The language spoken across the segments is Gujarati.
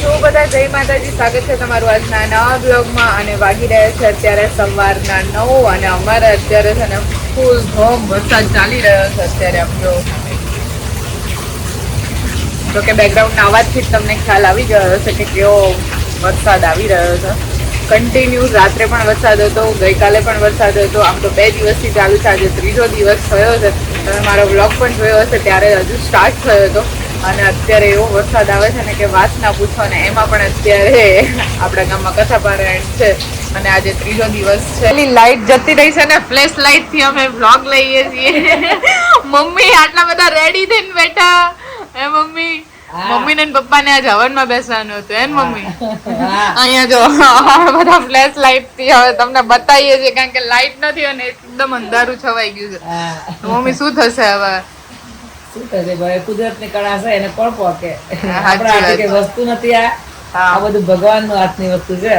બધા? જય માતાજી, સ્વાગત છે તમારું આજના નવા બ્લોગમાં અને વાગી રહ્યા છે અત્યારે સવારના નવ અને અમારે અત્યારે છે ને ફૂલ ધોમ વરસાદ ચાલી રહ્યો છે અત્યારે જો તો કે બેકગ્રાઉન્ડના અવાજથી જ તમને ખ્યાલ આવી ગયો હશે કે કેવો વરસાદ આવી રહ્યો છે. કન્ટિન્યુ રાત્રે પણ વરસાદ હતો, ગઈકાલે પણ વરસાદ હતો. આમ તો બે દિવસથી ચાલુ છે. આજે ત્રીજો દિવસ થયો છે. તમે મારો બ્લોગ પણ જોયો હશે, ત્યારે હજુ સ્ટાર્ટ થયો હતો. અને અત્યારે એવો વરસાદ આવે છે ને કે વાત ના પૂછો ને એમાં પણ અત્યારે આપણા ગામમાં કથા પારાયણ છે અને આજે ત્રીજો દિવસ છે. પેલી લાઈટ જતી રહી છે ને ફ્લેશ લાઈટથી અમે વ્લોગ લઈએ છીએ. મમ્મી આટલા બધા રેડી થઈને બેઠા. એ મમ્મી? મમ્મી ને પપ્પા ને આજ હવનમાં બેસવાનું હતું. એમ મમ્મી? અહીંયા જો બધા ફ્લેશ લાઇટથી હવે તમને બતાવીએ છીએ કારણ કે લાઈટ નથી અને એકદમ અંધારું છવાઈ ગયું છે. મમ્મી શું થશે હવે? શું થશે ભાઈ? કુદરત કળા છે એને કોણ પોકે? આપણા હાથે વાત. વસ્તુ નથી આ. આ બધું ભગવાન હાથની વસ્તુ છે.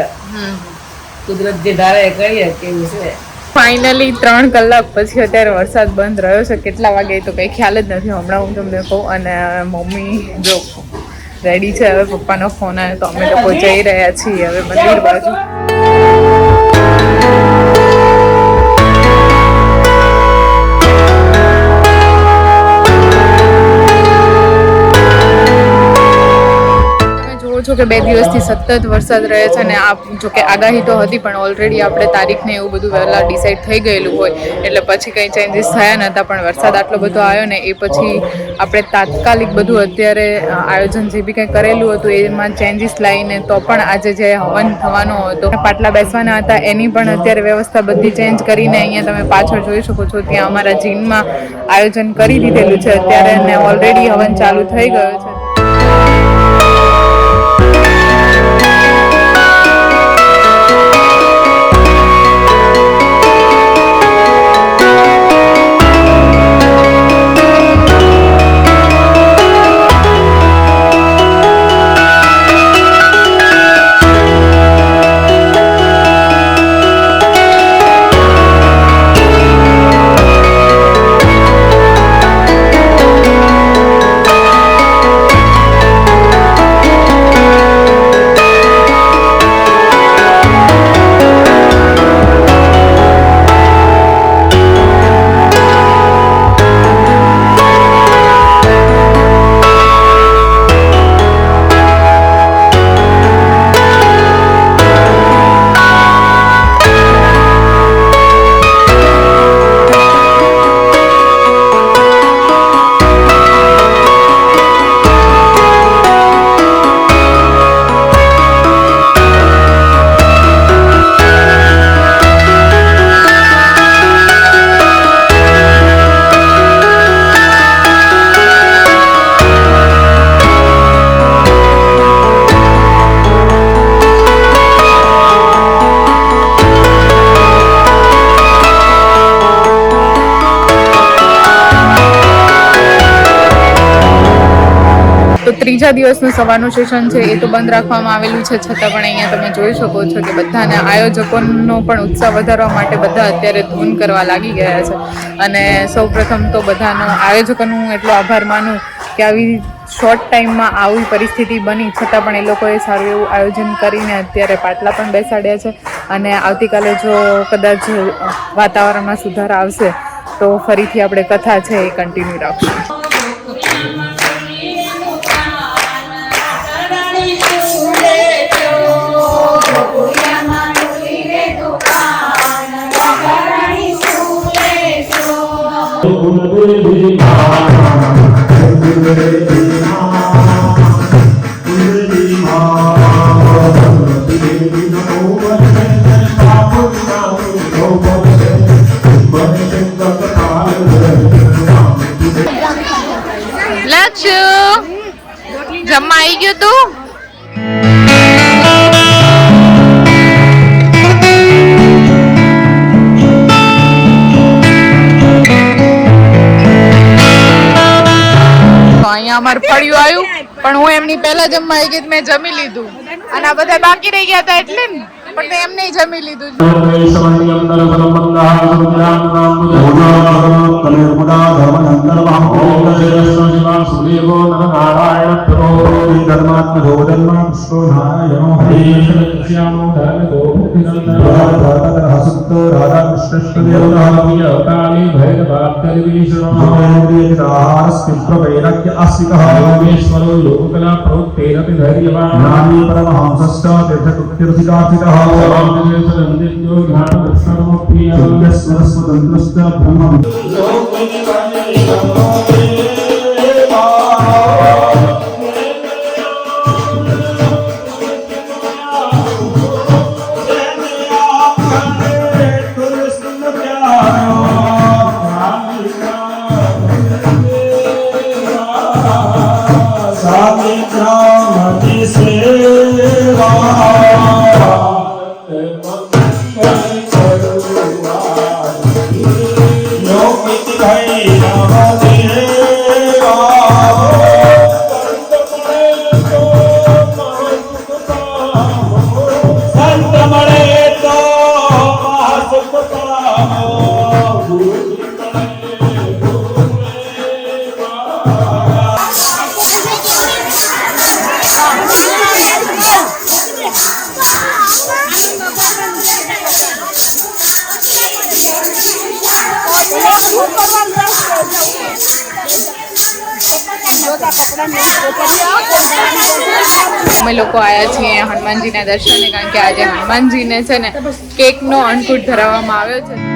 કુદરત જે ધારે એ કહીએ કેવું છે. ફાઇનલી ત્રણ કલાક પછી અત્યારે વરસાદ બંધ રહ્યો છે. કેટલા વાગે તો કંઈ ખ્યાલ જ નથી. હમણાં હું તમને કહું અને મમ્મી જો રેડી છે હવે પપ્પાનો ફોન આવ્યો તો અમે લોકો જઈ રહ્યા છીએ. હવે મંદિર બાજુ. છો કે બે દિવસથી સતત વરસાદ રહે છે અને આ જો કે આગાહી તો હતી, પણ ઓલરેડી આપણે તારીખને એવું બધું વહેલા ડિસાઈડ થઈ ગયેલું હોય, એટલે પછી કંઈ ચેન્જીસ થયા નહોતા, પણ વરસાદ આટલો બધો આવ્યો ને એ પછી આપણે તાત્કાલિક બધું અત્યારે આયોજન જે બી કંઈ કરેલું હતું, એમાં ચેન્જીસ લાવીને તો પણ આજે જે હવન થવાનો હતો, પાટલા બેસવાના હતા, એની પણ અત્યારે વ્યવસ્થા બધી ચેન્જ કરીને અહીંયા તમે પાછળ જોઈ શકો છો, ત્યાં અમારા જીનમાં આયોજન કરી દીધેલું છે, અત્યારે ને ઓલરેડી હવન ચાલુ થઈ ગયો છે. ત્રીજા દિવસનું સવારનું સેશન છે, એ તો બંધ રાખવામાં આવેલું છે. છતાં પણ અહીંયા તમે જોઈ શકો છો કે બધાને આયોજકોનો પણ ઉત્સાહ વધારવા માટે બધા અત્યારે ધૂન કરવા લાગી ગયા છે. અને સૌ પ્રથમ તો બધાનો આયોજકોનો એટલો આભાર માનું કે આવી શોર્ટ ટાઈમમાં આવી પરિસ્થિતિ બની. છતાં પણ એ લોકોએ સારું એવું આયોજન કરીને અત્યારે પાટલા પણ બેસાડ્યા છે. અને આવતીકાલે જો કદાચ વાતાવરણમાં સુધાર આવશે, તો ફરીથી આપણે કથા છે એ કન્ટિન્યુ રાખશું. આવી ગયું તું? અહીંયા અમાર ફળિયું આવ્યું, પણ હું એમની પહેલા જમવા આવી ગઈ મેં જમી લીધું. અને આ બધા બાકી રહી ગયા હતા એટલે ને. પણ મેં એમને જમી લીધું સમયમ નરફલમ अस्मिन् प्रवैरज्ञास्तिकः योगेश्वरो योगकला प्रवृत्तेरपि धैर्यवान् ज्ञानी परमहंसश्च तीर्थकृत्यर्थिकार्थिकः सर्वाङ्गदेशदन्दित्यो ज्ञानदर्शनमप्रियः यस्मरस्मदन्तश्च ब्रह्मम् અમે લોકો આવ્યા છીએ હનુમાનજીના દર્શને, કારણ કે આજે હનુમાનજીને છે ને કેકનો અન્નકૂટ ધરાવવામાં આવ્યો છે.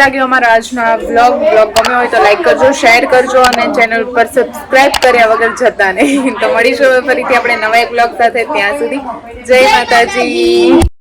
લાગ્યો અમારો આજનો આ બ્લોગ બ્લોગ ગમ્યો હોય તો લાઈક કરજો શેર કરજો અને ચેનલ પર સબસ્ક્રાઇબ કર્યા વગર જતા નહીં. તો મળીશું ફરીથી આપણે નવા એક વ્લોગ સાથે ત્યાં સુધી. જય માતાજી.